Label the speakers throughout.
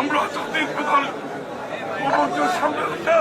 Speaker 1: আমরা জাতির প্রধান সামনে রেখে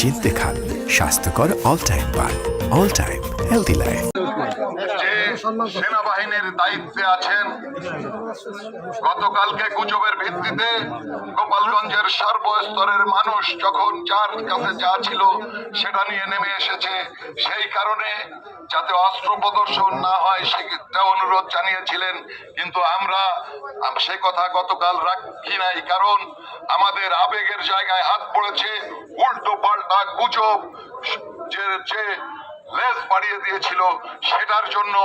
Speaker 2: নিশ্চিন্তে খান স্বাস্থ্যকর অল টাইম পান। অল টাইম হেলদি লাইফ
Speaker 3: সেনাবাহিনীর দায়িত্বে আছেন গতকালকে গুজবের ভিত্তিতে গোপালগঞ্জের সর্বস্তরের মানুষ যখন যার কাছে যা ছিল সেটা নিয়ে নেমে এসেছে, সেই কারণে যাতে অস্ত্র প্রদর্শন না হয় সেটা অনুরোধ জানিয়েছিলেন, কিন্তু আমরা সে কথা গতকাল রাখি নাই, কারণ আমাদের আবেগের জায়গায় হাত পড়েছে উল্টো পাল্টা গুজব, যে লেজ বাড়িয়ে দিয়েছিল, সেটার জন্য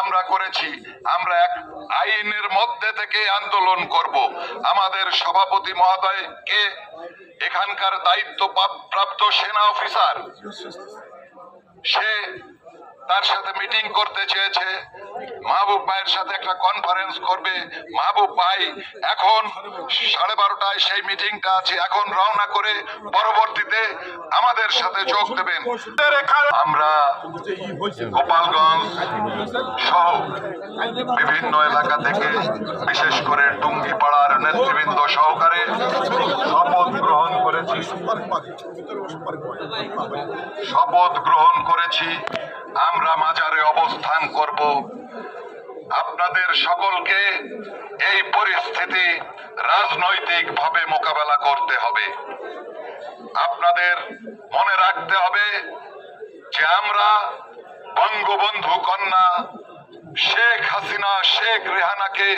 Speaker 3: আমরা করেছি। আমরা এক আইনের মধ্যে থেকে আন্দোলন করব। আমাদের সভাপতি মহোদয়কে এখানকার দায়িত্ব প্রাপ্ত সেনা অফিসার। সে তার সাথে মিটিং করতে চেয়েছে। মাহবুব ভাইয়ের সাথে একটা কনফারেন্স করবে। মাহবুব ভাই, এখন সাড়ে বারোটায় সেই মিটিংটা আছে। এখন রওনা করে পরবর্তীতে আমাদের সাথে যোগ দেবেন। আমরা গোপালগঞ্জ সহ বিভিন্ন এলাকা থেকে, বিশেষ করে টুঙ্গিপাড়ার নেতৃবৃন্দ সহকারে শপথ গ্রহণ করেছি। শপথ গ্রহণ করেছি। আমরা মাজারে অবস্থান করব। আপনাদের সকলকে এই পরিস্থিতি রাজনৈতিকভাবে মোকাবেলা করতে হবে। আপনাদের মনে রাখতে হবে যে আমরা বঙ্গবন্ধু কন্যা শেখ হাসিনা, শেখ রেহানাকে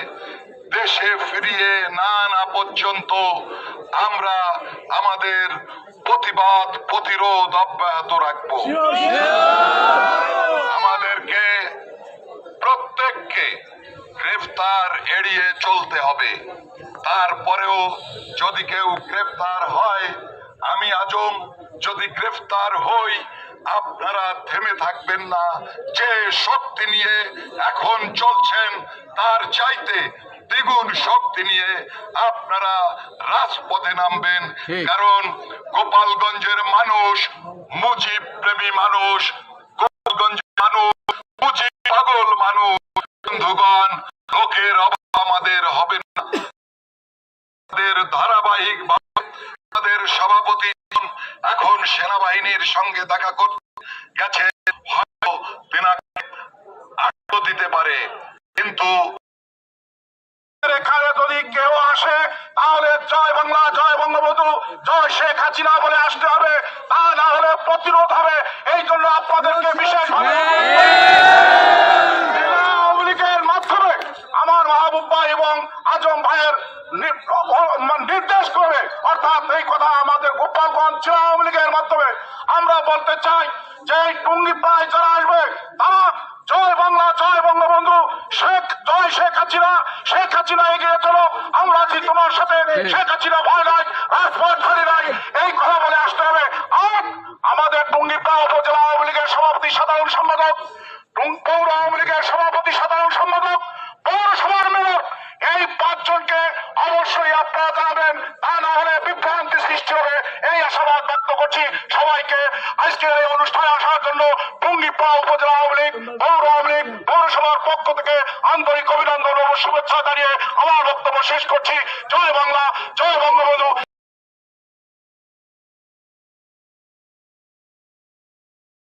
Speaker 3: দেশে ফিরিয়ে না না পর্যন্ত আমরা আমাদের প্রতিবাদ, প্রতিরোধ অব্যাহত রাখব। হবে। তারপরেও যদি কেউ গ্রেফতার হয় আমি আজম যদি গ্রেফতার হই আপনারা থেমে থাকবেন না। যে শক্তি নিয়ে এখন চলছেন তার চাইতে দ্বিগুণ শক্তি নিয়ে আপনারা রাজপথে নামবেন। কারণ গোপালগঞ্জের মানুষ মুজিব প্রেমী মানুষ গোপালগঞ্জের মানুষ মুজিব পাগল মানুষ। বন্ধুগণ আমাদের হবে না। আমাদের ধারাবাহিক আমাদের সভাপতি এখন সেনাবাহিনীর সঙ্গে দেখা করতে গেছে। হয়তো তেনাকে আটক দিতে পারে। কিন্তু
Speaker 4: এখানে যদি কেউ আসে তাহলে জয় বাংলা জয় বঙ্গবন্ধু জয় শেখ হাসিনা বলে আসতে হবে। তা না হলে প্রতিরোধ হবে। এই জন্য আপনাদেরকে বিশেষভাবে আওয়ামী লীগের মাধ্যমে আমার মাহবুব ভাই এবং আজম ভাইয়ের নি- অ- মানে নির্দেশ অর্থাৎ এই কথা আমাদের গোপালগঞ্জ আওয়ামী লীগের মাধ্যমে আমরা বলতে চাই যে টুঙ্গি প্রায় যারা আসবে তারা জয় বাংলা জয় বঙ্গবন্ধু শেখ জয় শেখ হাসিনা শেখ হাসিনা এগিয়ে চলো আমরা আছি তোমার সাথে শেখ হাসিনা ভয় নাই রাজপথ ধরে নাই এই কথা বলে আসতে হবে। আর আমাদের টুঙ্গিপাড়া উপজেলা আওয়ামী লীগের সভাপতি সাধারণ সম্পাদক পৌর আওয়ামী লীগের সভাপতি জন্য টুঙ্গিপাড়া উপজেলা আওয়ামী লীগ, পৌর আওয়ামী লীগ, পৌরসভার পক্ষ থেকে আন্তরিক অভিনন্দন ও শুভেচ্ছা জানিয়ে আমার বক্তব্য শেষ করছি। জয় বাংলা, জয় বঙ্গবন্ধু।